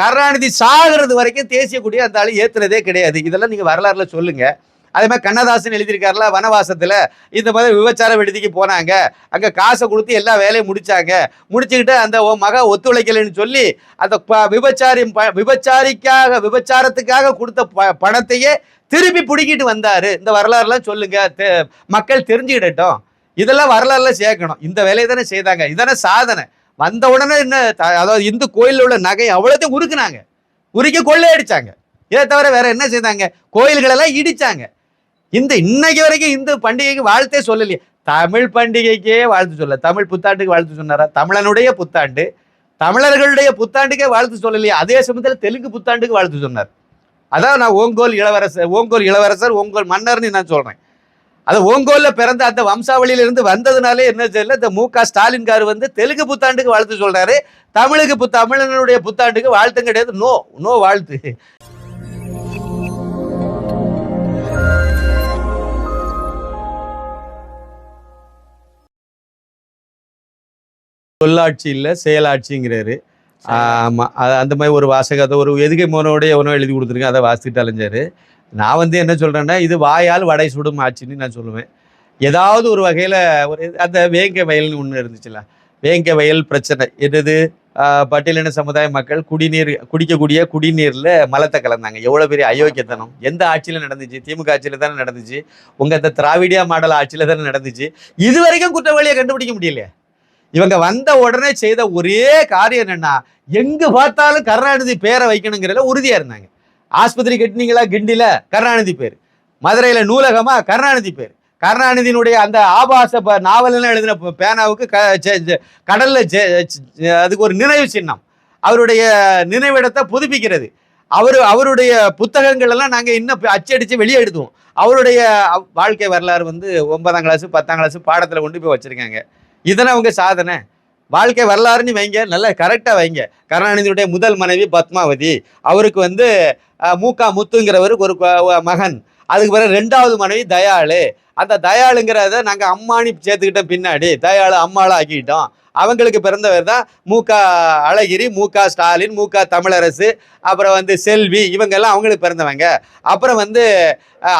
கருணாநிதி சாகிறது வரைக்கும் தேசிய கொடியை அந்த ஆளு ஏத்துனதே கிடையாது. இதெல்லாம் நீங்க வரலாறுல சொல்லுங்க. அதே மாதிரி கண்ணதாசன் எழுதியிருக்காருல வனவாசத்துல. இந்த மாதிரி விபச்சார விடுதிக்கு போனாங்க. அங்க காசை கொடுத்து எல்லா வேலையும் முடிச்சாங்க. முடிச்சுக்கிட்டு அந்த மக ஒத்துழைக்கலைன்னு சொல்லி அந்த ப- விபச்சாரி ப- விபச்சாரிக்காக விபச்சாரத்துக்காக கொடுத்த ப- பணத்தையே திருப்பி பிடிக்கிட்டு வந்தாரு. இந்த வரலாறுலாம் சொல்லுங்க. மக்கள் தெரிஞ்சுக்கிடட்டும். இதெல்லாம் வரலாறுல சேர்க்கணும். இந்த வேலையை தானே செய்தாங்க. இதானே சாதனை. வந்த உடனே என்ன த- அதாவது இந்து கோயிலில் உள்ள நகை அவ்வளோத்தையும் உருக்குனாங்க. உருக்கி கொள்ளையடிச்சாங்க. இதை தவிர வேற என்ன செய்தாங்க? கோயில்களெல்லாம் இடிச்சாங்க. இந்த இன்னைக்கு வரைக்கும் இந்து பண்டிகைக்கு வாழ்த்தே சொல்லலையே. தமிழ் பண்டிகைக்கே வாழ்த்து சொல்ல தமிழ் புத்தாண்டுக்கு வாழ்த்து சொன்னாரா? தமிழனுடைய புத்தாண்டு. தமிழர்களுடைய புத்தாண்டுக்கே வாழ்த்து சொல்லலையே. அதே சமயத்தில் தெலுங்கு புத்தாண்டுக்கு வாழ்த்து சொன்னார். அதான் நான் ஓங்கோல் இளவரசர் ஓங்கோல் இளவரசர் ஓங்கோல் மன்னர்னு நான் சொல்கிறேன் அது ஓங்கோல்ல பிறந்த அந்த வம்சாவளியில இருந்து வந்ததுனாலே என்ன தெரியல இந்த மு க ஸ்டாலின் கார் வந்து தெலுங்கு புத்தாண்டுக்கு வாழ்த்து சொல்றாரு. தமிழுக்கு பு தமிழனுடைய புத்தாண்டுக்கு வாழ்த்து கிடையாது. நோ நோ வாழ்த்து. சொல்லாட்சி இல்லை செயலாட்சிங்கிறாரு. ஆமா அது அந்த மாதிரி ஒரு வாசகத்தை ஒரு எதுகை மோனோட எவனோ எழுதி கொடுத்துருக்கேன் அதை வாசிச்சுட்டு அலைஞ்சாரு. நான் வந்து என்ன சொல்கிறேன்னா இது வாயால் வடை சுடும் ஆட்சின்னு நான் சொல்லுவேன். ஏதாவது ஒரு வகையில் ஒரு அந்த வேங்க வயல்னு ஒன்று இருந்துச்சுல்ல வேங்க வயல் பிரச்சனை. என்னது? பட்டியலின சமுதாய மக்கள் குடிநீர் குடிக்கக்கூடிய குடிநீரில் மலத்தை கலந்தாங்க. எவ்வளோ பெரிய அயோக்கியத்தனம். எந்த ஆட்சியில் நடந்துச்சு? திமுக ஆட்சியில் தானே நடந்துச்சு. உங்கள் இந்த திராவிடியா மாடல் ஆட்சியில் தானே நடந்துச்சு. இது வரைக்கும் குற்றவாளியை கண்டுபிடிக்க முடியலையே. இவங்க வந்த உடனே செய்த ஒரே காரியம் என்னென்னா எங்கு பார்த்தாலும் கருணாநிதி பேரை வைக்கணுங்கிறதுல உறுதியாக இருந்தாங்க. ஆஸ்பத்திரி கட்டினீங்களா? கிண்டில? கருணாநிதி பேர். மதுரையில் நூலகமா? கருணாநிதி பேர். கருணாநிதியினுடைய அந்த ஆபாச ப- நாவலெல்லாம் எழுதின பேனாவுக்கு க ஜெ- கடல்ல ஜெ- அதுக்கு ஒரு நினைவு சின்னம். அவருடைய நினைவிடத்தை புதுப்பிக்கிறது. அவர் அவருடைய புத்தகங்கள் எல்லாம் நாங்கள் இன்னும் அச்சடித்து வெளியே எடுத்துவோம். அவருடைய வாழ்க்கை வரலாறு வந்து ஒன்பதாம் கிளாஸ் பத்தாம் கிளாஸ் பாடத்தில் கொண்டு போய் வச்சுருக்காங்க. இதெல்லாம் அவங்க சாதனை. வாழ்க்கை வரலாறுன்னு வைங்க. நல்லா கரெக்டாக வைங்க. கருணாநிதியுடைய முதல் மனைவி பத்மாவதி. அவருக்கு வந்து மூக்கா முத்துங்கிறவருக்கு ஒரு மகன். அதுக்கு பிறகு ரெண்டாவது மனைவி தயாளு. அந்த தயாளுங்கிறத நாங்கள் அம்மானி சேர்த்துக்கிட்ட பின்னாடி. தயாளு அம்மாளை ஆக்கிக்கிட்டோம். அவங்களுக்கு பிறந்தவர் தான் மூகா அழகிரி மூக்கா ஸ்டாலின் மூக்கா தமிழரசு அப்புறம் வந்து செல்வி இவங்கெல்லாம் அவங்களுக்கு பிறந்தவங்க. அப்புறம் வந்து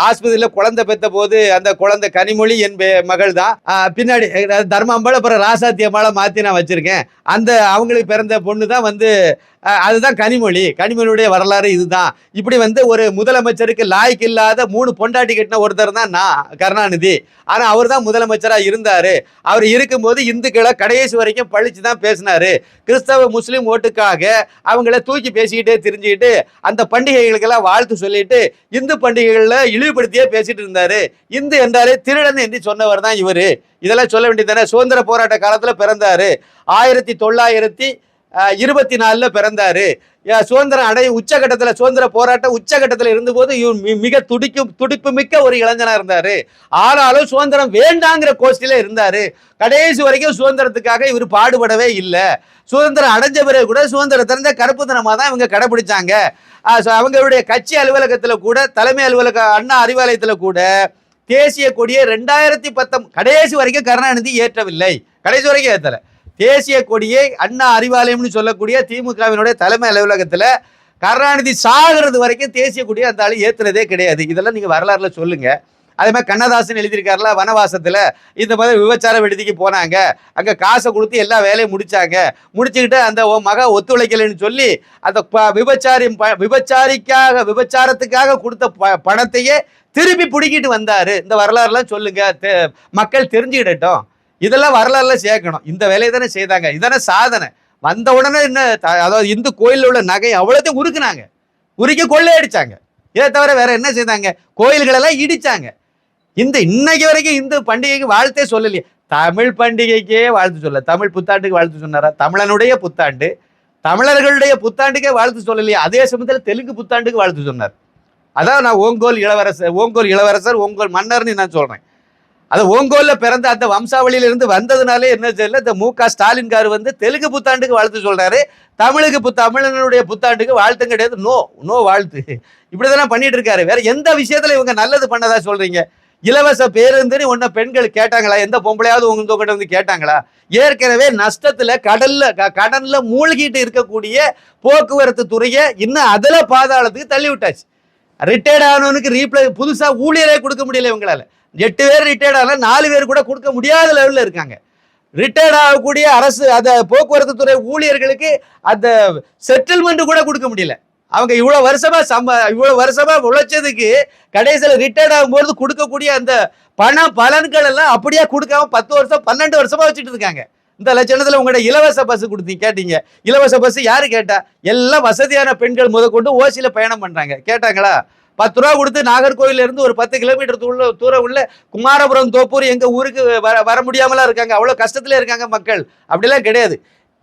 ஆஸ்பத்திரியில் குழந்தை பெற்ற போது அந்த குழந்தை கனிமொழி என் பெ- மகள் தான். பின்னாடி அஹ், தர்மாம்பாள் அப்புறம் ராசாத்தி மாற்றி நான் வச்சுருக்கேன். அந்த அவங்களுக்கு பிறந்த பொண்ணு தான் வந்து அதுதான் கனிமொழி. கனிமொழியுடைய வரலாறு இதுதான். இப்படி வந்து ஒரு முதலமைச்சருக்கு லாய்க்கு இல்லாத மூணு பொண்டாட்டி கட்டின ஒருத்தர் தான் நான் கருணாநிதி. ஆனால் அவர் தான் முதலமைச்சராக இருந்தார். அவர் இருக்கும்போது இந்துக்களை கடைசி வரைக்கும் பழிச்சு தான் பேசினார். கிறிஸ்தவ முஸ்லீம் ஓட்டுக்காக அவங்கள தூக்கி பேசிக்கிட்டே தெரிஞ்சுக்கிட்டு அந்த பண்டிகைகளுக்கெல்லாம் வாழ்த்து சொல்லிட்டு இந்து பண்டிகைகளில் இழிவுபடுத்தியே பேசிட்டு இருந்தார். இந்து என்றாலே திருடன் என்று சொன்னவர் தான் இவர். இதெல்லாம் சொல்ல வேண்டியது தானே? சுதந்திர போராட்ட காலத்தில் பிறந்தாரு. ஆயிரத்தி தொள்ளாயிரத்தி இருபத்தி நாலில் பிறந்தாரு. சுதந்திரம் அடைய உச்சகட்டத்தில் சுதந்திர போராட்டம் உச்சகட்டத்தில் இருந்தபோது இவர் மி- மிக துடிக்கும் துடிப்பு மிக்க ஒரு இளைஞனாக இருந்தார். ஆனாலும் சுதந்திரம் வேண்டாங்கிற கோஷ்டியில் இருந்தார். கடைசி வரைக்கும் சுதந்திரத்துக்காக இவர் பாடுபடவே இல்லை. சுதந்திரம் அடைஞ்ச பிறகு கூட சுதந்திரம் தெரிஞ்ச கருப்பு தினமாக தான் இவங்க கடைபிடிச்சாங்க. அவங்களுடைய கட்சி அலுவலகத்தில் கூட தலைமை அலுவலக அண்ணா அறிவாலயத்தில் கூட தேசிய கொடியை ரெண்டாயிரத்தி பத்தம் கடைசி வரைக்கும் கருணாநிதி ஏற்றவில்லை. கடைசி வரைக்கும் ஏற்றல தேசிய கொடியை அண்ணா அறிவாலயம்னு சொல்லக்கூடிய திமுகவினுடைய தலைமை அலுவலகத்தில் கருணாநிதி சாகிறது வரைக்கும் தேசிய கொடியை அந்த ஆள் ஏற்றுனதே கிடையாது. இதெல்லாம் நீங்கள் வரலாறுல சொல்லுங்கள் அதே மாதிரி கண்ணதாசன் எழுதியிருக்காருல வனவாசத்தில். இந்த மாதிரி விபச்சார விடுதிக்கு போனாங்க. அங்கே காசை கொடுத்து எல்லா வேலையும் முடித்தாங்க முடிச்சுக்கிட்டு அந்த உன் மக ஒத்துழைக்கலைன்னு சொல்லி அந்த ப- விபச்சாரி ப- விபச்சாரிக்காக விபச்சாரத்துக்காக கொடுத்த ப- பணத்தையே திருப்பி பிடிக்கிட்டு வந்தார். இந்த வரலாறுலாம் சொல்லுங்கள் மக்கள் தெரிஞ்சுக்கிடட்டும். இதெல்லாம் வரலாறுல சேர்க்கணும். இந்த வேலையை தானே செய்தாங்க. இதானே சாதனை. வந்த உடனே என்ன அதாவது இந்து கோயிலில் உள்ள நகை அவ்வளோத்தையும் உருக்குனாங்க. உருக்கி கொள்ளையடிச்சாங்க. இதை தவிர வேற என்ன செய்தாங்க? கோயில்களெல்லாம் இடிச்சாங்க. இந்த இன்னைக்கு வரைக்கும் இந்து பண்டிகைக்கு வாழ்த்தே சொல்லலையே. தமிழ் பண்டிகைக்கே வாழ்த்து சொல்ல தமிழ் புத்தாண்டுக்கு வாழ்த்து சொன்னாரா? தமிழனுடைய புத்தாண்டு. தமிழர்களுடைய புத்தாண்டுக்கே வாழ்த்து சொல்லலையே. அதே சமயத்தில் தெலுங்கு புத்தாண்டுக்கு வாழ்த்து சொன்னார். அதான் நான் ஓங்கோல் இளவரசர் ஓங்கோல் இளவரசர் ஓங்கோல் மன்னர்னு நான் சொல்கிறேன் அது ஓங்கோல்ல பிறந்த அந்த வம்சாவளியிலிருந்து வந்ததுனாலே என்ன தெரியல இந்த மு க ஸ்டாலின் கார் வந்து தெலுங்கு புத்தாண்டுக்கு வாழ்த்து சொல்றாரு. தமிழுக்கு புத்த தமிழனுடைய புத்தாண்டுக்கு வாழ்த்து கிடையாது. நோ நோ வாழ்த்து. இப்படிதானே பண்ணிட்டு இருக்காரு. வேற எந்த விஷயத்துல இவங்க நல்லது பண்ணதா சொல்றீங்க? இலவச பேருந்துன்னு ஒன்ன பெண்கள் கேட்டாங்களா? எந்த பொம்பளையாவது உங்க கிட்ட வந்து கேட்டாங்களா? ஏற்கனவே நஷ்டத்துல கடல்ல க- கடல்ல மூழ்கிட்டு இருக்கக்கூடிய போக்குவரத்து துறையை இன்னும் அதுல பாதாளத்துக்கு தள்ளி விட்டாச்சு. ரிட்டையர்ட் ஆனவனுக்கு ரீப்ளை புதுசா ஊழியரே கொடுக்க முடியல இவங்களால. எட்டு பேர் ரிட்டையர்ட் ஆனா நாலு பேர் கூட கொடுக்க முடியாத லெவலில் இருக்காங்க. ரிட்டையர்ட் ஆகக்கூடிய அரசு அந்த போக்குவரத்து துறை ஊழியர்களுக்கு அந்த செட்டில்மெண்ட் கூட கொடுக்க முடியல. அவங்க இவ்வளோ வருஷமாக சம்ப இவ்வளோ வருஷமாக உழைச்சதுக்கு கடைசியில் ரிட்டையர்ட் ஆகும்போது கொடுக்கக்கூடிய அந்த பண பலன்கள் எல்லாம் அப்படியே கொடுக்காம பத்து வருஷம் பன்னெண்டு வருஷமாக வச்சுட்டு இருக்காங்க. இந்த லட்சணத்தில் உங்கள்கிட்ட இலவச பஸ் கொடுத்தீங்க கேட்டீங்க. இலவச பஸ் யார் கேட்டா? எல்லாம் வசதியான பெண்கள் முதற்கொண்டு ஓசியில் பயணம் பண்ணுறாங்க கேட்டாங்களா? பத்து ரூபா கொடுத்து நாகர்கோவில்ல இருந்து ஒரு பத்து கிலோமீட்டர் தூள தூரம் உள்ள குமாரபுரம் தோப்பூர் எங்க ஊருக்கு வர வர முடியாமலாம் இருக்காங்க. அவ்வளோ கஷ்டத்துல இருக்காங்க மக்கள். அப்படிலாம் கிடையாது.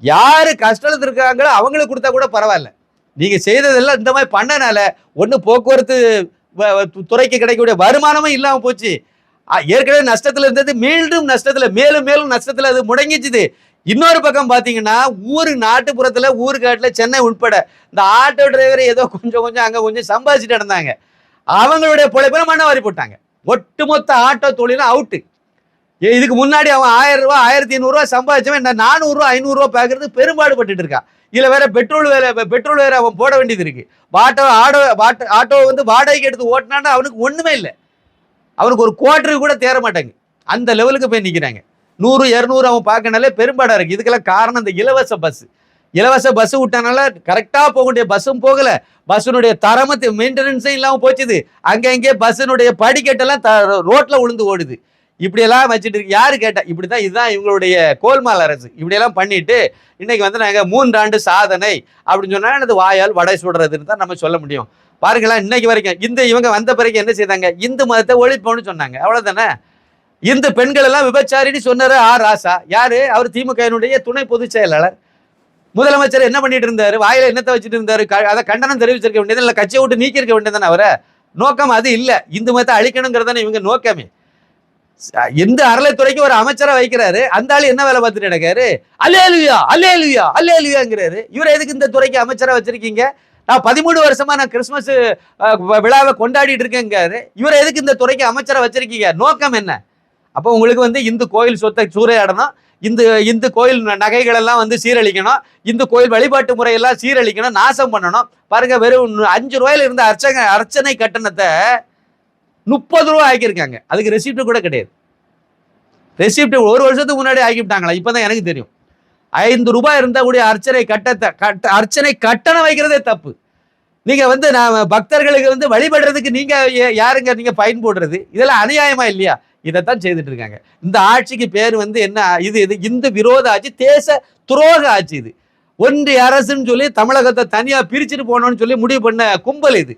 யார் கஷ்டத்தில் இருக்காங்களோ அவங்களுக்கு கொடுத்தா கூட பரவாயில்ல. நீங்கள் செய்ததெல்லாம் இந்த மாதிரி பண்ணனால ஒன்று போக்குவரத்து வ- துறைக்கு கிடைக்கக்கூடிய வருமானமும் இல்லாமல் போச்சு. ஏற்கனவே நஷ்டத்தில் இருந்தது மீண்டும் நஷ்டத்தில் மேலும் மேலும் நஷ்டத்தில் அது முடங்கிச்சுது. இன்னொரு பக்கம் பார்த்தீங்கன்னா ஊர் நாட்டுப்புறத்தில் ஊருக்காட்டுல சென்னை உட்பட இந்த ஆட்டோ டிரைவர் ஏதோ கொஞ்சம் கொஞ்சம் அங்கே கொஞ்சம் சம்பாதிச்சுட்டு நடந்தாங்க. அவங்களுடைய பொழைப்பில மண்ணவாரி போட்டாங்க. ஒட்டுமொத்த ஆட்டோ தொழிலும் அவுட்டு இதுக்கு முன்னாடி அவன் ஆயிரம் ரூபாய் ஆயிரத்தி ஐநூறுரூவா சம்பாதிச்சவன் இந்த நானூறுரூவா ஐநூறுரூவா பார்க்கறது பெரும்பாடு இருக்கான் இல்லை வேற பெட்ரோல் வேற பெட்ரோல் வேற அவன் போட வேண்டியது இருக்கு. ஆட்டோ ஆட்டோ ஆட்டோ ஆட்டோ வந்து வாடகைக்கு எடுத்து ஓட்டினான்னு அவனுக்கு ஒன்றுமே இல்லை. அவனுக்கு ஒரு குவார்டருக்கு கூட தேர மாட்டாங்க. அந்த லெவலுக்கு போய் நிற்கிறாங்க நூறு இரநூறு அவன் பார்க்கனாலே பெரும்பாடாக இருக்குது இதுக்கெல்லாம் காரணம் இந்த இலவச பஸ் இலவச பஸ் விட்டனால கரெக்டாக போகக்கூடிய பஸ்ஸும் போகலை. பஸ்ஸினுடைய தரமத்து மெயின்டெனன்ஸும் இல்லாமல் போச்சுது. அங்கே இங்கே பஸ்ஸினுடைய படிக்கட்டெல்லாம் த- ரோட்டில் உளுந்து ஓடுது. இப்படியெல்லாம் வச்சுட்டு இருக்கு. கேட்டேன் இப்படி தான் இதுதான் இவங்களுடைய கோல்மால் அரசு. இப்படியெல்லாம் பண்ணிட்டு இன்னைக்கு வந்து நாங்கள் மூன்றாண்டு சாதனை அப்படின்னு சொன்னால் எனது வாயால் வடை சுடுறதுன்னு தான் நம்ம சொல்ல முடியும். பாருங்களேன் இன்னைக்கு வரைக்கும் இந்த இவங்க வந்த பிறகு என்ன செய்தாங்க? இந்து மதத்தை ஒழிப்போம்னு சொன்னாங்க. அவ்வளோதானே இந்து பெண்கள் எல்லாம் விபச்சாரின்னு சொன்னார் ஆர் ராசா. யார்? அவர் திமுகவினுடைய துணை பொதுச் செயலாளர். முதலமைச்சர் என்ன பண்ணிட்டு இருந்தாரு? வாயில என்னத்தை வச்சுட்டு இருந்தாரு? அதை கண்டனம் தெரிவிச்சிருக்க வேண்டியது இல்ல கட்சியை விட்டு நீக்கி இருக்க வேண்டியதானே அவரை? நோக்கம் அது இல்ல. இந்து மதத்தை அழிக்கணுங்கிறதானே இவங்க நோக்கமே. எந்த அறலைத்துறைக்கு ஒரு அமைச்சரை வைக்கிறாரு. அந்த ஆளு என்ன வேலை பார்த்துட்டு நடக்காரு? அல்லேலுயா அல்லேலுயா அல்லேலுயாங்கிறாரு. இவரை எதுக்கு இந்த துறைக்கு அமைச்சரை வச்சிருக்கீங்க? நான் பதிமூணு வருஷமா நான் கிறிஸ்மஸ் விழாவை கொண்டாடிட்டு இருக்கேங்காரு இவரை எதுக்கு இந்த துறைக்கு அமைச்சரை வச்சிருக்கீங்க? நோக்கம் என்ன? அப்போ உங்களுக்கு வந்து இந்து கோயில் சொத்தை சூறையாடணும். இந்த இந்து கோயில் ந- வந்து சீரழிக்கணும். இந்து கோயில் வழிபாட்டு முறையெல்லாம் சீரழிக்கணும் நாசம் பண்ணணும். பாருங்க வெறும் அஞ்சு ரூபாயில இருந்த அர்ச்சக அர்ச்சனை கட்டணத்தை முப்பது ரூபா ஆக்கியிருக்காங்க. அதுக்கு ரெசிப்ட் கூட கிடையாது. ரெசிப்ட் ஒரு வருஷத்துக்கு முன்னாடி ஆக்கிவிட்டாங்களா? இப்பதான் எனக்கு தெரியும். ஐந்து ரூபாய் இருந்தால் கூடிய அர்ச்சனை கட்டத்தை கட்ட அர்ச்சனை கட்டணம் வைக்கிறதே தப்பு. நீங்கள் வந்து நான் பக்தர்களுக்கு வந்து வழிபடுறதுக்கு நீங்கள் யாருங்க நீங்கள் பயன் போடுறது? இதெல்லாம் அநியாயமா இல்லையா? இதைத்தான் செய்துட்டு இருக்காங்க. இந்த ஆட்சிக்கு பேர் வந்து என்ன இது இது இந்து விரோத ஆட்சி தேச துரோக ஆட்சி இது. ஒன்றிய அரசுன்னு சொல்லி தமிழகத்தை தனியாக பிரிச்சுட்டு போனோம்னு சொல்லி முடிவு பண்ண கும்பல் இது.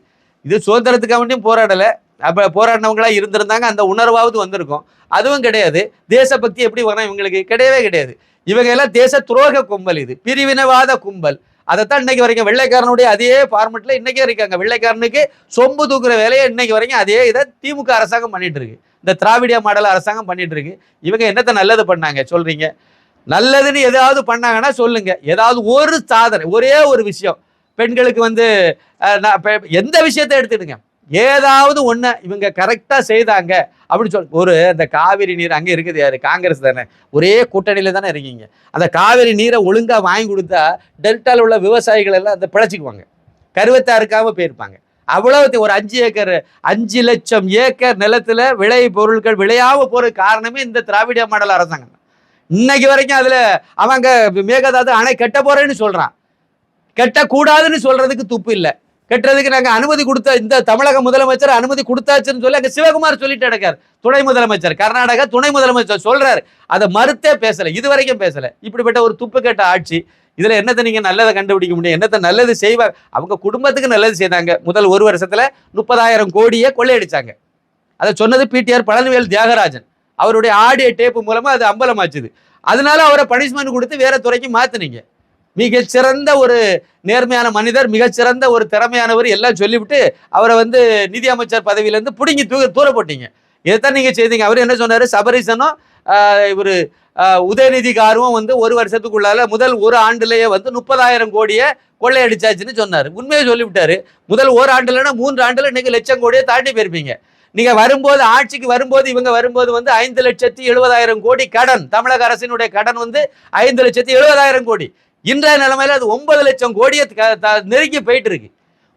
இது சுதந்திரத்துக்காக வேண்டியும் போராடலை. அப்போ போராடினவங்களாக இருந்திருந்தாங்க அந்த உணர்வாவது வந்திருக்கும். அதுவும் கிடையாது. தேசபக்தி எப்படி வரும் இவங்களுக்கு? கிடையவே கிடையாது. இவங்க எல்லாம் தேச துரோக கும்பல் இது. பிரிவினவாத கும்பல். அதைத்தான் இன்னைக்கு வரைக்கும் வெள்ளைக்காரனுடைய அதே ஃபார்மெட்டில் இன்றைக்கே இருக்காங்க. வெள்ளைக்காரனுக்கு சொம்பு தூக்குற வேலையை இன்னைக்கு வரைக்கும் அதே இதை திமுக அரசாங்கம் பண்ணிட்டு இருக்கு. இந்த திராவிடிய மாடல் அரசாங்கம் பண்ணிட்டு இருக்கு. இவங்க என்னத்த நல்லது பண்ணாங்க சொல்றீங்க? நல்லதுன்னு ஏதாவது பண்ணாங்கன்னா சொல்லுங்க. ஏதாவது ஒரு சாதனை ஒரே ஒரு விஷயம். பெண்களுக்கு வந்து நான் எந்த விஷயத்தை எடுத்துடுங்க ஏதாவது ஒன்று இவங்க கரெக்டாக செய்தாங்க அப்படின்னு சொல் ஒரு அந்த காவிரி நீர் அங்கே இருக்குது யார்? காங்கிரஸ் தானே. ஒரே கூட்டணியில் தானே இருக்கீங்க. அந்த காவிரி நீரை ஒழுங்காக வாங்கி கொடுத்தா டெல்டாவில் உள்ள விவசாயிகள் எல்லாம் அந்த பிழைச்சிக்குவாங்க. கருவத்தாக இருக்காமல் போயிருப்பாங்க. அவ்வளவு ஒரு அஞ்சு ஏக்கர் அஞ்சு லட்சம் ஏக்கர் நிலத்துல விளை பொருட்கள் விளையாம போற காரணமே இந்த திராவிட மாடல் அரசாங்கம். இன்னைக்கு வரைக்கும் அதுல அவங்க மேகதாது அணை கட்ட போறேன்னு சொல்றான். கட்டக்கூடாதுன்னு சொல்றதுக்கு துப்பு இல்லை. கட்டுறதுக்கு நாங்கள் அனுமதி கொடுத்த இந்த தமிழக முதலமைச்சர் அனுமதி கொடுத்தாச்சுன்னு சொல்லி அங்கே சிவகுமார் சொல்லிட்டு இருக்கார் துணை முதலமைச்சர் கர்நாடகா துணை முதலமைச்சர் சொல்றாரு. அதை மறுத்தே பேசலை இது வரைக்கும் பேசலை. இப்படிப்பட்ட ஒரு துப்பு கெட்ட ஆட்சி இதில் என்னத்தை நீங்கள் நல்லதை கண்டுபிடிக்க முடியும்? என்னத்தை நல்லது செய்வார்? அவங்க குடும்பத்துக்கு நல்லது செய்தாங்க. முதல் ஒரு வருஷத்தில் முப்பதாயிரம் கோடியை கொள்ளையடித்தாங்க அதை சொன்னது பிடிஆர் பழனிவேல் தியாகராஜன். அவருடைய ஆடியோ டேப்பு மூலமாக அது அம்பலமாச்சுது. அதனால அவரை பனிஷ்மெண்ட் கொடுத்து வேற துறைக்கு மாற்றினீங்க மிகச்சிறந்த ஒரு நேர்மையான மனிதர் மிகச்சிறந்த ஒரு திறமையானவர் எல்லாம் சொல்லிவிட்டு அவரை வந்து நிதி அமைச்சர் பதவியிலேருந்து பிடுங்கி தூக்க தூர போட்டீங்க இதைத்தான் நீங்கள் செய்தீங்க. அவர் என்ன சொன்னார்? சபரிசனும் இவர் உதயநிதி காரும் வந்து ஒரு வருஷத்துக்குள்ளால முதல் ஒரு ஆண்டுலேயே வந்து முப்பதாயிரம் கோடியை கொள்ளையடிச்சாச்சுன்னு சொன்னார். உண்மையை சொல்லிவிட்டாரு. முதல் ஒரு ஆண்டுலன்னா மூன்று ஆண்டுல இன்னைக்கு லட்சம் கோடியை தாண்டி போயிருப்பீங்க. நீங்க வரும்போது ஆட்சிக்கு வரும்போது இவங்க வரும்போது வந்து ஐந்து லட்சத்தி எழுபதாயிரம் கோடி கடன் தமிழக அரசினுடைய கடன் வந்து ஐந்து லட்சத்தி எழுபதாயிரம் கோடி. இன்றைய நிலைமையில அது ஒன்பது லட்சம் கோடியை க- த- நெருங்கி போயிட்டு இருக்கு.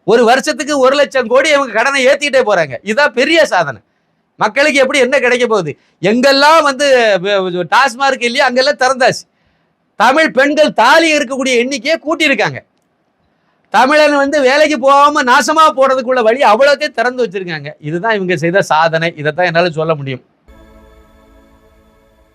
ஒரு வருஷத்துக்கு ஒரு லட்சம் கோடி அவங்க கடனை ஏற்றிக்கிட்டே போறாங்க. இதுதான் பெரிய சாதனை. மக்களுக்கு எப்படி என்ன கிடைக்க போகுது? எங்கெல்லாம் வந்து டாஸ்மார்க் இல்லையோ அங்கெல்லாம் திறந்தாச்சு. தமிழ் பெண்கள் தாலி இருக்கக்கூடிய எண்ணிக்கையை கூட்டியிருக்காங்க. தமிழன் வந்து வேலைக்கு போகாமல் நாசமாக போகிறதுக்குள்ள வழி அவ்வளோத்தையும் திறந்து வச்சிருக்காங்க. இதுதான் இவங்க செய்த சாதனை. இதை தான் என்னால் சொல்ல முடியும்.